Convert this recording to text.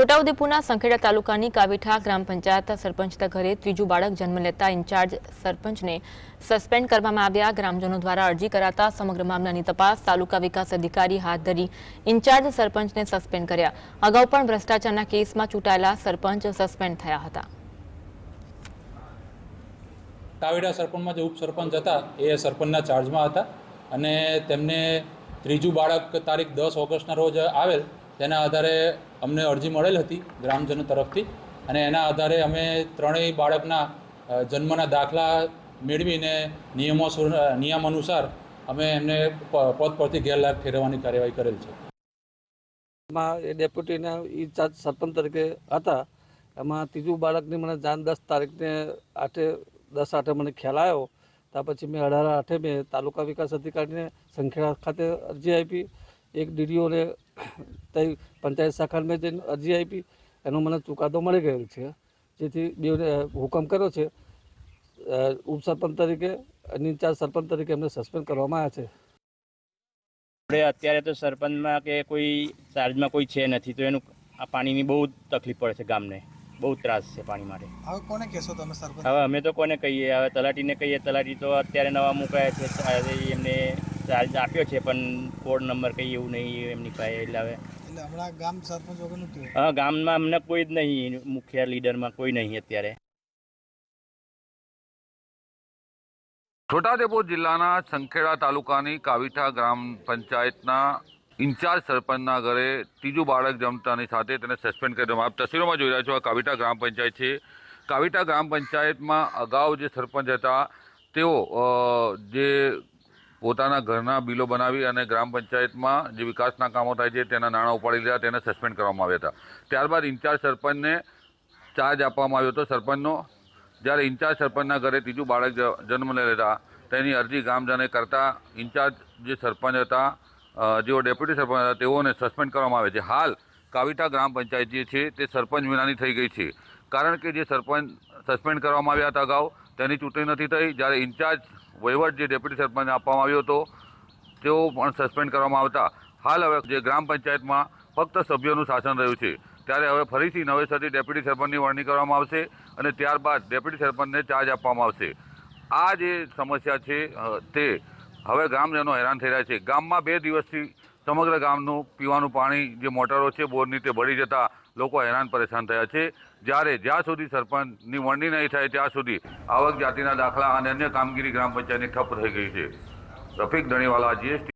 છોટાઉદેપુરના સંખેડા તાલુકાની કાવીઠા ગ્રામ પંચાયત સરપંચના ઘરે ત્રીજું બાળક જન્મ લેતા ઇન્ચાર્જ સરપંચને સસ્પેન્ડ કરવામાં આવ્યા. ગ્રામજનો દ્વારા અરજી કરાતા સમગ્ર મામલાની તપાસ તાલુકા વિકાસ અધિકારી હાથ ધરી ઇન્ચાર્જ સરપંચને સસ્પેન્ડ કર્યા. અગાઉ પણ ભ્રષ્ટાચારના કેસમાં ચૂંટાયેલા સરપંચ સસ્પેન્ડ થયા હતા. કાવીડા સરપંચમાં જે ઉપસરપંચ હતા, એ સરપંચના ચાર્જમાં હતા અને તેમને ત્રીજું બાળક તારીખ દસ ઓગસ્ટના રોજ આવેલ તેના આધારે અમને અરજી મળેલ હતી ગ્રામજનો તરફથી અને એના આધારે અમે ત્રણેય બાળકના જન્મના દાખલા મેળવીને નિયમો નિયમ અનુસાર અમે એમને પદ પરથી ગેરલાયક ઠેરવવાની કાર્યવાહી કરેલ છે. એમાં એ ડેપ્યુટીના ઇન્ચાર્જ સરપંચ તરીકે હતા. એમાં ત્રીજું બાળકની મને જાન દસ તારીખને આઠે, દસ આઠે મને ખ્યાલ આવ્યો. ત્યાર પછી મેં અઢાર આઠે મેં તાલુકા વિકાસ અધિકારીને સંખેડા ખાતે અરજી આપી. એક ડીડીઓને તઈ પંચાયત શાખાને મેં જઈને અરજી આપી એનો મને ચુકાદો મળી ગયેલ છે. જેથી બેઉને હુકમ કર્યો છે. ઉપસરપંચ તરીકે અને ઇન્ચાર્જ સરપંચ તરીકે એમને સસ્પેન્ડ કરવામાં આવ્યા છે. આપણે અત્યારે તો સરપંચમાં કે કોઈ ચાર્જમાં કોઈ છે નથી તો એનું આ પાણીની બહુ તકલીફ પડે છે ગામને. બહુ ત્રાસ છે પાણી માટે. હવે કોને કહેશો તમે સરપંચ? હવે અમે તો કોને કહીએ? હવે તલાટીને કહીએ તલાટી તો અત્યારે નવા મુકાયા છે. એમને ચાર્જ આપ્યો છે પણ કોડ નંબર કઈ એવું નહીં એમની પાસે એટલે હવે એટલે હમણાં ગામ સરપંચ હા ગામમાં અમને કોઈ જ નહીં મુખ્ય લીડરમાં કોઈ નહીં અત્યારે. છોટાઉદેપુર જિલ્લાના સંખેડા તાલુકાની કાવીઠા ગ્રામ પંચાયતના ઇન્ચાર્જ સરપંચના ઘરે ત્રીજું બાળક જમતાની સાથે તેને સસ્પેન્ડ કરી દેવામાં આપ તસવીરોમાં જોઈ રહ્યા છો આ કાવીઠા ગ્રામ પંચાયત છે. કાવીઠા ગ્રામ પંચાયતમાં અગાઉ જે સરપંચ હતા તેઓ જે પોતાના ઘરના બિલો બનાવી અને ગ્રામ પંચાયતમાં જે વિકાસના કામો થાય છે તેના નાણાં ઉપાડી લીધા, તેને સસ્પેન્ડ કરવામાં આવ્યા હતા. ત્યારબાદ ઇન્ચાર્જ સરપંચને ચાર્જ આપવામાં આવ્યો હતો. સરપંચનો જ્યારે ઇન્ચાર્જ સરપંચના ઘરે ત્રીજું બાળક જન્મ લઈ લેતા, તેની અરજી ગામજને કરતા ઇન્ચાર્જ જે સરપંચ હતા જેઓ ડેપ્યુટી સરપંચ હતા, તેઓને સસ્પેન્ડ કરવામાં આવે છે. હાલ કાવિતા ગ્રામ પંચાયત જે છે તે સરપંચ વિનાની થઈ ગઈ છે. કારણ કે જે સરપંચ સસ્પેન્ડ કરવામાં આવ્યા હતા અગાઉ, તેની ચૂંટણી નથી થઈ. જ્યારે ઇન્ચાર્જ વહીવટ જે ડેપ્યુટી સરપંચને આપવામાં આવ્યો હતો, તેઓ પણ સસ્પેન્ડ કરવામાં આવતા. હાલ હવે જે ગ્રામ પંચાયતમાં ફક્ત સભ્યોનું શાસન રહ્યું છે, ત્યારે હવે ફરીથી નવેસરથી ડેપ્યુટી સરપંચની વરણી કરવામાં આવશે અને ત્યારબાદ ડેપ્યુટી સરપંચને ચાર્જ આપવામાં આવશે. આ જે સમસ્યા છે તે હવે ગ્રામજનો હેરાન થઈ રહ્યા છે. ગામમાં બે દિવસથી સમગ્ર ગામનું પીવાનું પાણી જે મોટરો છે, બોરની તે ભળી જતા લોકો હેરાન પરેશાન થયા છે. જ્યારે જ્યાં સુધી સરપંચની વરણી નહીં થાય ત્યાં સુધી આવક જાતિના દાખલા અને અન્ય કામગીરી ગ્રામ પંચાયતની ઠપ થઈ ગઈ છે. રફીક ધણીવાલા, જીએસટી